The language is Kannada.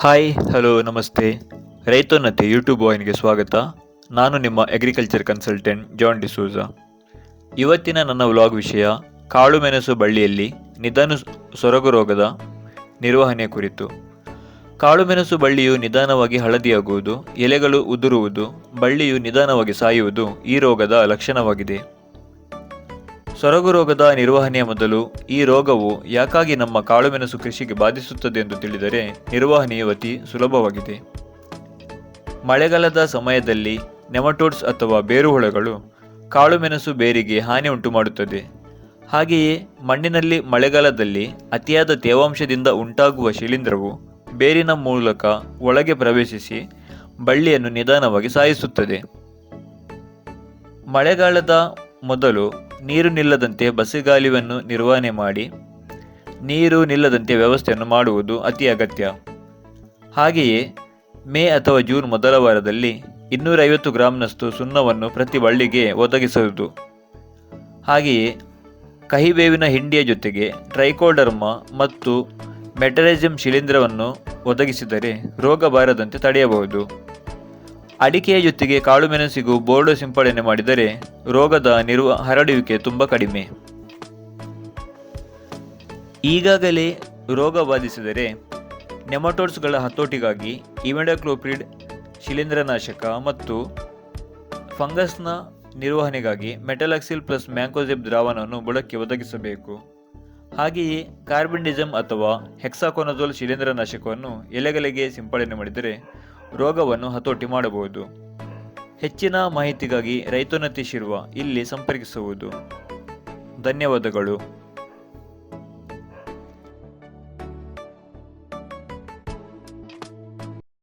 ಹಾಯ್ ಹಲೋ ನಮಸ್ತೆ. ರೈತೋನ್ನತಿ ಯೂಟ್ಯೂಬ್ ವಾಹಿನಿಗೆ ಸ್ವಾಗತ. ನಾನು ನಿಮ್ಮ ಅಗ್ರಿಕಲ್ಚರ್ ಕನ್ಸಲ್ಟೆಂಟ್ ಜಾನ್ ಡಿಸೋಜ ಇವತ್ತಿನ ನನ್ನ ವ್ಲಾಗ್ ವಿಷಯ, ಕಾಳು ಮೆಣಸು ಬಳ್ಳಿಯಲ್ಲಿ ನಿಧಾನ ಸೊರಗು ರೋಗದ ನಿರ್ವಹಣೆ ಕುರಿತು. ಕಾಳು ಮೆಣಸು ಬಳ್ಳಿಯು ನಿಧಾನವಾಗಿ ಹಳದಿಯಾಗುವುದು, ಎಲೆಗಳು ಉದುರುವುದು, ಬಳ್ಳಿಯು ನಿಧಾನವಾಗಿ ಸಾಯುವುದು ಈ ರೋಗದ ಲಕ್ಷಣವಾಗಿದೆ. ಸೊರಗು ರೋಗದ ನಿರ್ವಹಣೆಯ ಮೊದಲು ಈ ರೋಗವು ಯಾಕಾಗಿ ನಮ್ಮ ಕಾಳುಮೆಣಸು ಕೃಷಿಗೆ ಬಾಧಿಸುತ್ತದೆ ಎಂದು ತಿಳಿದರೆ ನಿರ್ವಹಣೆಯು ಅತಿ ಸುಲಭವಾಗಿದೆ. ಮಳೆಗಾಲದ ಸಮಯದಲ್ಲಿ ನೆಮಟೋಡ್ಸ್ ಅಥವಾ ಬೇರುಹುಳಗಳು ಕಾಳುಮೆಣಸು ಬೇರಿಗೆ ಹಾನಿ ಉಂಟು ಮಾಡುತ್ತದೆ ಹಾಗೆಯೇ ಮಣ್ಣಿನಲ್ಲಿ ಮಳೆಗಾಲದಲ್ಲಿ ಅತಿಯಾದ ತೇವಾಂಶದಿಂದ ಉಂಟಾಗುವ ಶಿಲೀಂಧ್ರವು ಬೇರಿನ ಮೂಲಕ ಒಳಗೆ ಪ್ರವೇಶಿಸಿ ಬಳ್ಳಿಯನ್ನು ನಿಧಾನವಾಗಿ ಸಾಯಿಸುತ್ತದೆ. ಮಳೆಗಾಲದ ಮೊದಲು ನೀರು ನಿಲ್ಲದಂತೆ ಬಸಿಗಾಲಿವನ್ನು ನಿರ್ವಹಣೆ ಮಾಡಿ ನೀರು ನಿಲ್ಲದಂತೆ ವ್ಯವಸ್ಥೆಯನ್ನು ಮಾಡುವುದು ಅತಿ ಅಗತ್ಯ. ಹಾಗೆಯೇ ಮೇ ಅಥವಾ ಜೂನ್ ಮೊದಲ ವಾರದಲ್ಲಿ ಇನ್ನೂರೈವತ್ತು ಗ್ರಾಂನಷ್ಟು ಸುಣ್ಣವನ್ನು ಪ್ರತಿ ಬಳ್ಳಿಗೆ ಒದಗಿಸುವುದು. ಹಾಗೆಯೇ ಕಹಿಬೇವಿನ ಹಿಂಡಿಯ ಜೊತೆಗೆ ಟ್ರೈಕೋಡರ್ಮ ಮತ್ತು ಮೆಟರಿಸಮ್ ಶಿಲೀಂಧ್ರವನ್ನು ಒದಗಿಸಿದರೆ ರೋಗ ಬಾರದಂತೆ ತಡೆಯಬಹುದು. ಅಡಿಕೆಯ ಜೊತೆಗೆ ಕಾಳುಮೆಣಸಿಗೂ ಬೋರ್ಡೋ ಸಿಂಪಡಣೆ ಮಾಡಿದರೆ ರೋಗದ ನಿರ್ವ, ಹರಡುವಿಕೆ ತುಂಬ ಕಡಿಮೆ. ಈಗಾಗಲೇ ರೋಗ ಬಾಧಿಸಿದರೆ ನೆಮಟೋಡ್ಸ್ಗಳ ಹತೋಟಿಗಾಗಿ ಇವೆಂಡಕ್ಲೋಪ್ರಿಡ್ ಶಿಲೀಂಧ್ರನಾಶಕ ಮತ್ತು ಫಂಗಸ್ನ ನಿರ್ವಹಣೆಗಾಗಿ ಮೆಟಲಾಕ್ಸಿಲ್ ಪ್ಲಸ್ ಮ್ಯಾಂಕೋಜೆಬ್ ದ್ರಾವಣವನ್ನು ಬಳಕೆ ಒದಗಿಸಬೇಕು. ಹಾಗೆಯೇ ಕಾರ್ಬನ್ಡಿಸಮ್ ಅಥವಾ ಹೆಕ್ಸಾಕೋನಜೋಲ್ ಶಿಲೀಂಧ್ರನಾಶಕವನ್ನು ಎಲೆಗಳಿಗೆ ಸಿಂಪಡಣೆ ಮಾಡಿದರೆ ರೋಗವನ್ನು ಹತೋಟಿ ಮಾಡಬಹುದು. ಹೆಚ್ಚಿನ ಮಾಹಿತಿಗಾಗಿ ರೈತೋನ್ನತಿ ಶಿರುವ ಇಲ್ಲಿ ಸಂಪರ್ಕಿಸುವುದು. ಧನ್ಯವಾದಗಳು.